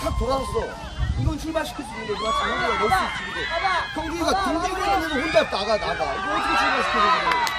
탁 돌아섰어. 이건 출발시킬 수 있는데 누가 장기가 넣을 수 있지 근데 경기가 등지고 있는데도 혼자 나가 나가. 이거 어떻게 출발시켜? 상황을